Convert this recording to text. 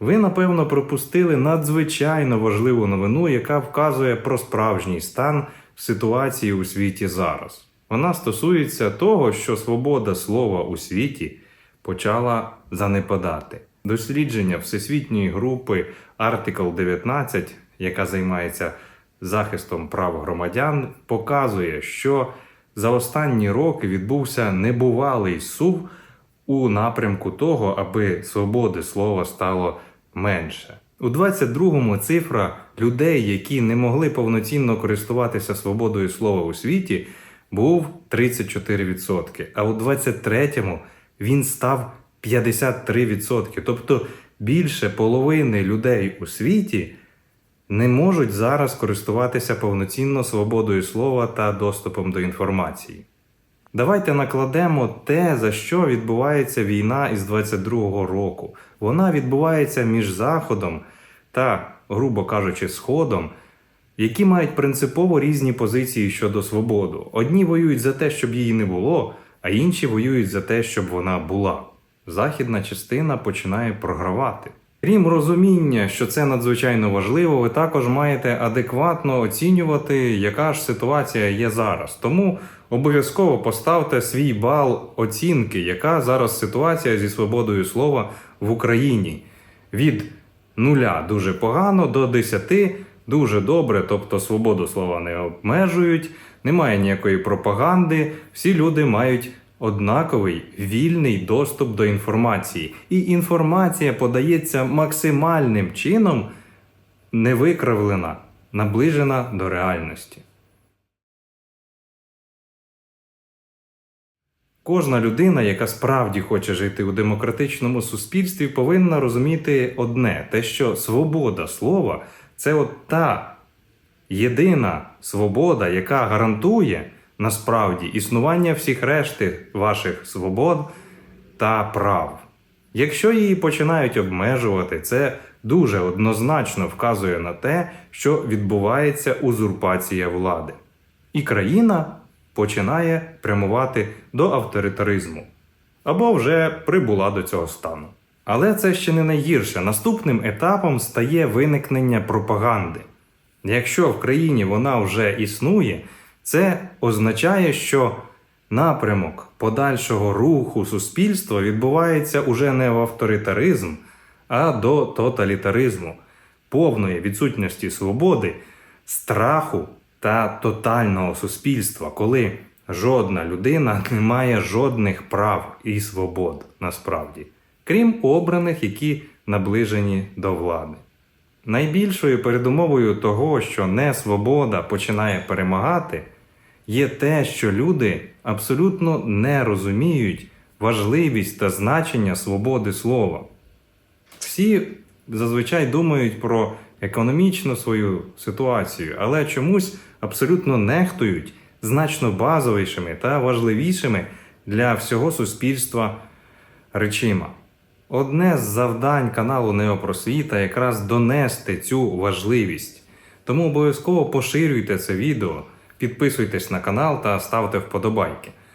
Ви, напевно, пропустили надзвичайно важливу новину, яка вказує про справжній стан ситуації у світі зараз. Вона стосується того, що свобода слова у світі почала занепадати. Дослідження Всесвітньої групи Article 19, яка займається захистом прав громадян, показує, що за останні роки відбувся небувалий сув у напрямку того, аби свободи слова стало менше. У 22-му цифра людей, які не могли повноцінно користуватися свободою слова у світі, був 34%, а у 23-му він став 53%. Тобто більше половини людей у світі не можуть зараз користуватися повноцінно свободою слова та доступом до інформації. Давайте накладемо те, за що відбувається війна із 22-го року. Вона відбувається між Заходом та, грубо кажучи, Сходом, які мають принципово різні позиції щодо свободи. Одні воюють за те, щоб її не було, а інші воюють за те, щоб вона була. Західна частина починає програвати. Крім розуміння, що це надзвичайно важливо, ви також маєте адекватно оцінювати, яка ж ситуація є зараз. Тому обов'язково поставте свій бал оцінки, яка зараз ситуація зі свободою слова в Україні. Від нуля дуже погано до 10 дуже добре, тобто свободу слова не обмежують, немає ніякої пропаганди, всі люди мають однаковий вільний доступ до інформації. І інформація подається максимальним чином невикривлена, наближена до реальності. Кожна людина, яка справді хоче жити у демократичному суспільстві, повинна розуміти одне: те, що свобода слова це от та єдина свобода, яка гарантує насправді існування всіх решти ваших свобод та прав. Якщо її починають обмежувати, це дуже однозначно вказує на те, що відбувається узурпація влади. І країна починає прямувати до авторитаризму або вже прибула до цього стану. Але це ще не найгірше. Наступним етапом стає виникнення пропаганди. Якщо в країні вона вже існує, це означає, що напрямок подальшого руху суспільства відбувається уже не в авторитаризм, а до тоталітаризму, повної відсутності свободи, страху та тотального суспільства, коли жодна людина не має жодних прав і свобод насправді, крім обраних, які наближені до влади. Найбільшою передумовою того, що не свобода починає перемагати, є те, що люди абсолютно не розуміють важливість та значення свободи слова. Всі зазвичай думають про економічну свою ситуацію, але чомусь абсолютно нехтують значно базовішими та важливішими для всього суспільства речима. Одне з завдань каналу Неопросвіта якраз донести цю важливість. Тому обов'язково поширюйте це відео, підписуйтесь на канал та ставте вподобайки.